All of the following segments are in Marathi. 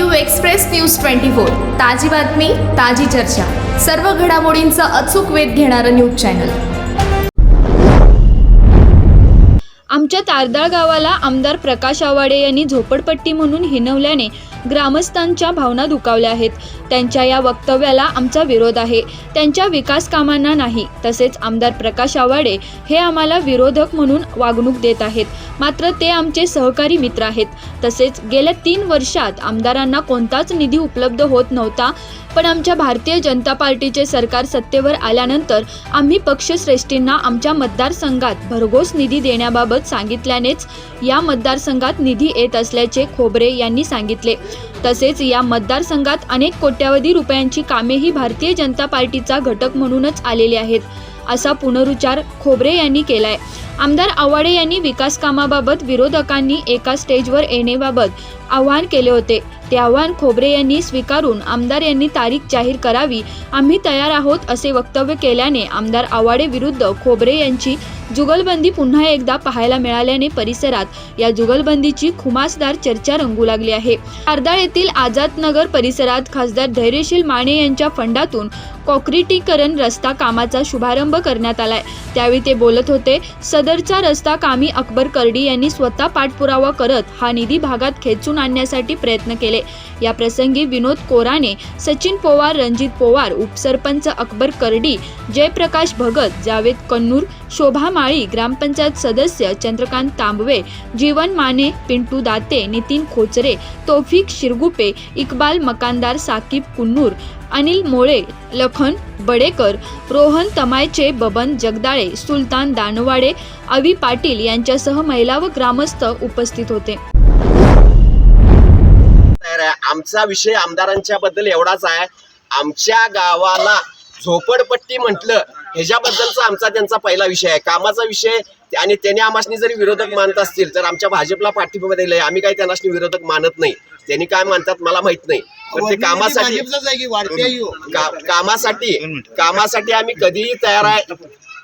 News twenty four. ताजी बातमी ताजी चर्चा. सर्व घडामोडींचा अचूक वेध घेणारं न्यूज चॅनल. आमच्या तारदाळ गावाला आमदार प्रकाश आवाडे यांनी झोपडपट्टी म्हणून हिनवल्याने ग्रामस्थांच्या भावना दुखावल्या आहेत. त्यांच्या या वक्तव्याला आमचा विरोध आहे. त्यांच्या विकास कामांना नाही तसेच आमदार प्रकाश आवाडे हे आम्हाला विरोधक म्हणून वागणूक देत आहेत. मात्र ते आमचे सहकारी मित्र आहेत. तसेच गेल्या तीन वर्षात आमदारांना कोणताच निधी उपलब्ध होत नव्हता. पण आमच्या भारतीय जनता पार्टीचे सरकार सत्तेवर आल्यानंतर आम्ही पक्षश्रेष्ठींना आमच्या मतदारसंघात भरघोस निधी देण्याबाबत सांगितल्यानेच या मतदारसंघात निधी येत असल्याचे खोबरे यांनी सांगितले. तसेच या मतदारसंघात अनेक कोट्यावधी रुपयांची कामेही भारतीय जनता पार्टीचा घटक म्हणूनच आलेली आहेत असा पुनरुच्चार खोबरे यांनी केलाय. आमदार आवाडे यांनी विकास कामाबाबत विरोधकांनी एका स्टेजवर येण्याबाबत आवाहन केले होते. ते आव्हान खोबरे यांनी स्वीकारून आमदार यांनी तारीख जाहीर करावी. आम्ही तयार आहोत असे वक्तव्य केल्याने आमदार आवाडे विरुद्ध खोबरे यांची जुगलबंदी पुन्हा एकदा पाहायला मिळाल्याने परिसरात या जुगलबंदीची खुमासदार चर्चा रंगू लागली आहे. आर्दाळ येथील आझाद नगर परिसरात खासदार धैर्यशील माने यांच्या फंडातून कॉक्रिटीकरण रस्ता कामाचा शुभारंभ करण्यात आलाय. त्यावेळी ते बोलत होते सदरचा रस्ता कामी अकबर कर्डी यांनी स्वतः पाठपुरावा करत हा निधी भागात खेचून आणण्यासाठी प्रयत्न केले. या प्रसंगी विनोद कोराने सचिन पोवार रणजित पोवार उपसरपंच अकबर कर्डी जयप्रकाश भगत जावेद कन्नूर शोभा माळी ग्रामपंचायत सदस्य चंद्रकांत तांबवे जीवन माने पिंटू दाते नितीन खोचरे तौफिक शिरगुपे इक्बाल मकानदार साकीब कुन्नूर अनिल मोळे लखन बडेकर रोहन तमायचे बबन जगदाळे सुलतान दानवाडे अवी पाटील यांच्यासह महिला व ग्रामस्थ उपस्थित होते. तर आमचा विषय आमदारांच्या बद्दल एवढाच आहे. आमच्या गावाला झोपडपट्टी म्हटलं ह्याच्याबद्दलचा आमचा त्यांचा पहिला विषय आहे. कामाचा विषय आणि त्याने आमासनी जरी विरोधक मानत असतील तर आमच्या भाजपला पाठिंबा दिलाय. आम्ही काही त्यांना विरोधक मानत नाही. त्यांनी काय मानतात मला माहीत नाही. पण ते कामासाठी कामासाठी कामासाठी आम्ही कधीही तयार आहे.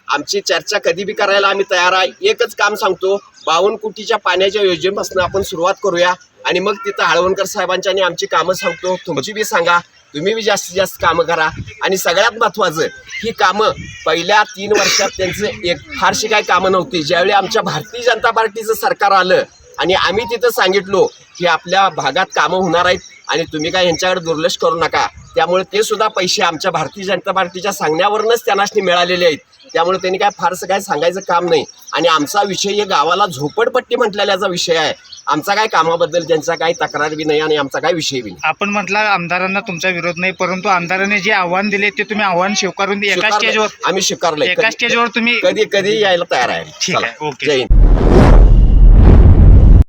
आमची चर्चा कधी बी करायला आम्ही तयार आहे. एकच काम सांगतो. बावन्न कोटीच्या पाण्याच्या योजनेपासून आपण सुरुवात करूया. आणि मग तिथं हळवणकर साहेबांच्या आणि आमची कामं सांगतो. तुमची बी सांगा. तुम्ही बी जास्तीत जास्त कामं करा. आणि सगळ्यात महत्त्वाचं ही कामं पहिल्या तीन वर्षात त्यांचं एक फारशी काही कामं नव्हती. ज्यावेळी आमच्या भारतीय जनता पार्टीचं सरकार आलं आणि आम्ही तिथं सांगितलो की आपल्या भागात कामं होणार आहेत आणि तुम्ही काय यांच्याकडे दुर्लक्ष करू नका. त्यामुळे ते सुद्धा पैसे आमच्या भारतीय जनता पार्टीच्या सांगण्यावरूनच त्यांना मिळालेले आहेत. त्यामुळे त्यांनी काय फारसं काय सांगायचं काम नाही. आणि आमचा विषय हे गावाला झोपडपट्टी म्हटलेल्याचा विषय आहे. आमचा काय कामाबद्दल त्यांचा काही तक्रार बी नाही आणि आमचा काय विषय बी नाही. आपण म्हटलं आमदारांना तुमचा विरोध नाही परंतु आमदारांनी जे आव्हान दिले ते तुम्ही आव्हान स्वीकारून एका. स्टेजवर आम्ही स्वीकारलंय. एका स्टेजवर तुम्ही कधी कधी यायला तयार आहे. ठीक आहे, ओके. जय हिंद.